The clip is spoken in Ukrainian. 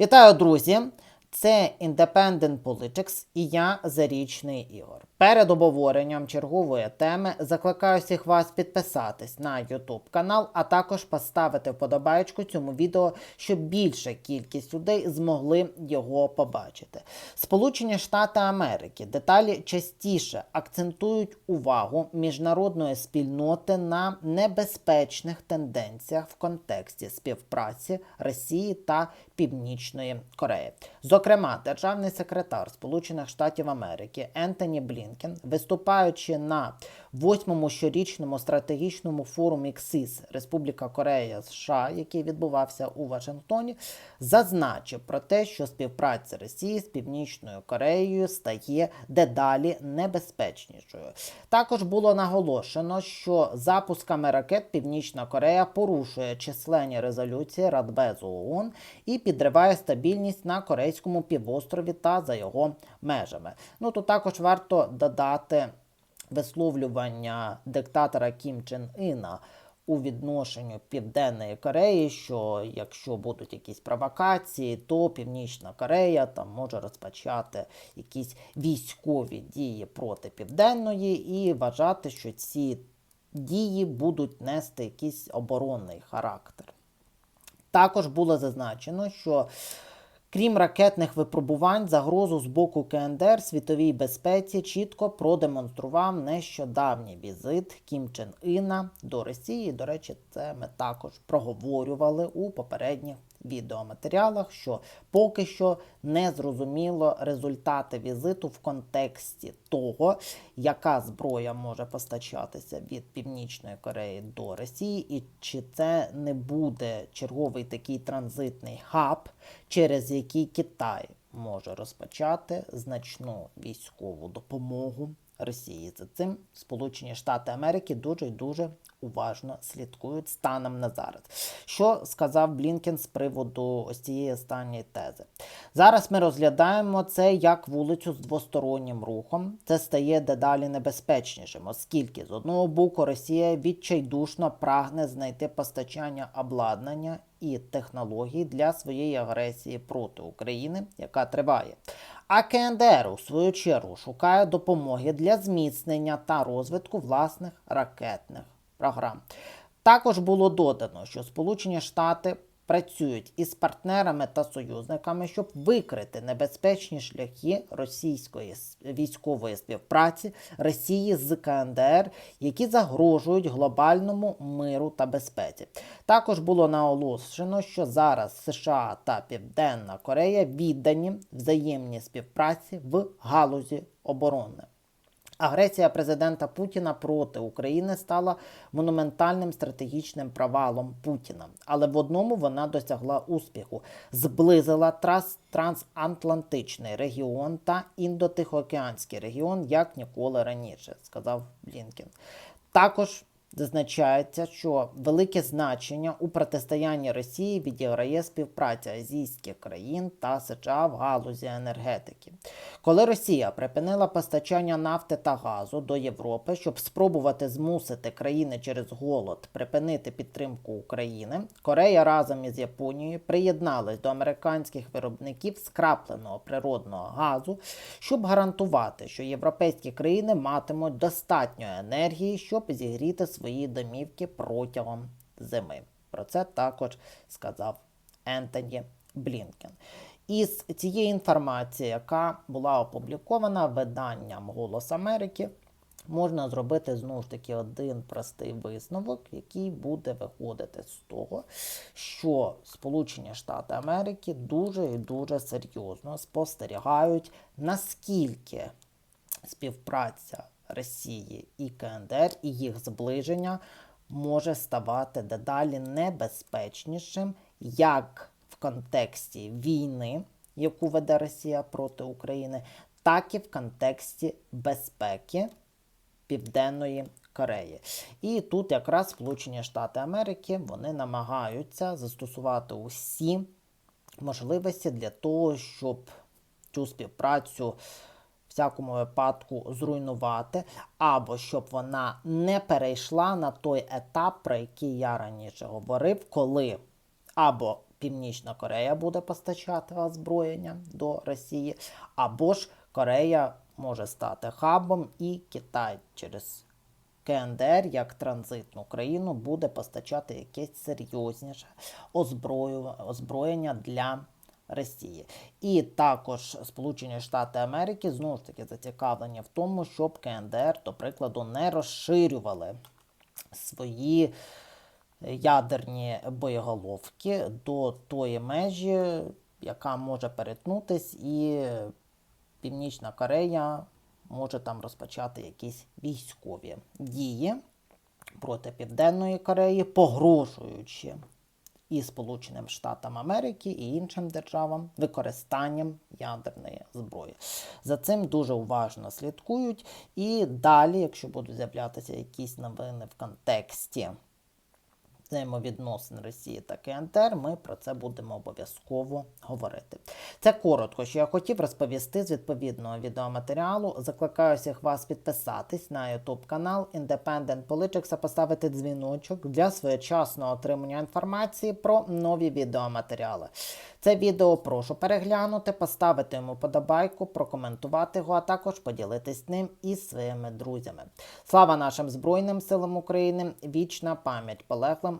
Вітаю, друзі! Це Independent Politics і я Зарічний Ігор. Перед обговоренням чергової теми закликаю всіх вас підписатись на YouTube канал, а також поставити вподобайку цьому відео, щоб більша кількість людей змогли його побачити. Сполучені Штати Америки деталі частіше акцентують увагу міжнародної спільноти на небезпечних тенденціях в контексті співпраці Росії та Північної Кореї. Зокрема, державний секретар Сполучених Штатів Америки Ентоні Блінкен, виступаючи на восьмому щорічному стратегічному форумі КСІС Республіка Корея США, який відбувався у Вашингтоні, зазначив про те, що співпраця Росії з Північною Кореєю стає дедалі небезпечнішою. Також було наголошено, що запусками ракет Північна Корея порушує численні резолюції Радбезу ООН і підриває стабільність на Корейському півострові та за його межами. Ну тут також варто додати висловлювання диктатора Кім Чен Іна у відношенню Південної Кореї, що якщо будуть якісь провокації, то Північна Корея там може розпочати якісь військові дії проти Південної і вважати, що ці дії будуть нести якийсь оборонний характер. Також було зазначено, що крім ракетних випробувань, загрозу з боку КНДР світовій безпеці чітко продемонстрував нещодавній візит Кім Чен Іна до Росії. До речі, це ми також проговорювали у попередніх відеоматеріалах, що поки що не зрозуміло результати візиту в контексті того, яка зброя може постачатися від Північної Кореї до Росії, і чи це не буде черговий такий транзитний хаб, через який Китай може розпочати значну військову допомогу Росії. За цим Сполучені Штати Америки дуже дуже уважно слідкують станом на зараз. Що сказав Блінкен з приводу ось цієї останньої тези? Зараз ми розглядаємо це як вулицю з двостороннім рухом. Це стає дедалі небезпечнішим, оскільки з одного боку Росія відчайдушно прагне знайти постачання обладнання і технологій для своєї агресії проти України, яка триває. А КНДР, у свою чергу, шукає допомоги для зміцнення та розвитку власних ракетних програм. Також було додано, що Сполучені Штати працюють із партнерами та союзниками, щоб викрити небезпечні шляхи російської військової співпраці Росії з КНДР, які загрожують глобальному миру та безпеці. Також було наголошено, що зараз США та Південна Корея віддані взаємній співпраці в галузі оборони. Агресія президента Путіна проти України стала монументальним стратегічним провалом Путіна, але в одному вона досягла успіху, зблизила трас- трансатлантичний регіон та індотихоокеанський регіон як ніколи раніше, сказав Блінкен. Також Зазначається, що велике значення у протистоянні Росії відіграє співпраця азійських країн та США в галузі енергетики. Коли Росія припинила постачання нафти та газу до Європи, щоб спробувати змусити країни через голод припинити підтримку України, Корея разом із Японією приєдналась до американських виробників скрапленого природного газу, щоб гарантувати, що європейські країни матимуть достатньо енергії, щоб зігріти свої домівки протягом зими. Про це також сказав Ентоні Блінкен. Із цієї інформації, яка була опублікована виданням Голос Америки, можна зробити знову ж таки один простий висновок, який буде виходити з того, що Сполучені Штати Америки дуже і дуже серйозно спостерігають, наскільки співпраця Росії і КНДР і їх зближення може ставати дедалі небезпечнішим як в контексті війни, яку веде Росія проти України, так і в контексті безпеки Південної Кореї. І тут якраз Сполучені Штати Америки вони намагаються застосувати усі можливості для того, щоб цю співпрацю всякому випадку зруйнувати, або щоб вона не перейшла на той етап, про який я раніше говорив, коли або Північна Корея буде постачати озброєння до Росії, або ж Корея може стати хабом, і Китай через КНДР як транзитну країну буде постачати якесь серйозніше озброєння для Росії. І також Сполучені Штати Америки знову ж таки зацікавлені в тому, щоб КНДР, до прикладу, не розширювали свої ядерні боєголовки до тої межі, яка може перетнутись, і Північна Корея може там розпочати якісь військові дії проти Південної Кореї, погрожуючи і Сполученим Штатам Америки, і іншим державам використанням ядерної зброї. За цим дуже уважно слідкують. І далі, якщо будуть з'являтися якісь новини в контексті взаємовідносин Росії та КНДР, ми про це будемо обов'язково говорити. Це коротко, що я хотів розповісти з відповідного відеоматеріалу. Закликаю всіх вас підписатись на YouTube канал Independent Politics та поставити дзвіночок для своєчасного отримання інформації про нові відеоматеріали. Це відео прошу переглянути, поставити йому подобайку, прокоментувати його, а також поділитись ним із своїми друзями. Слава нашим Збройним силам України! Вічна пам'ять полеглим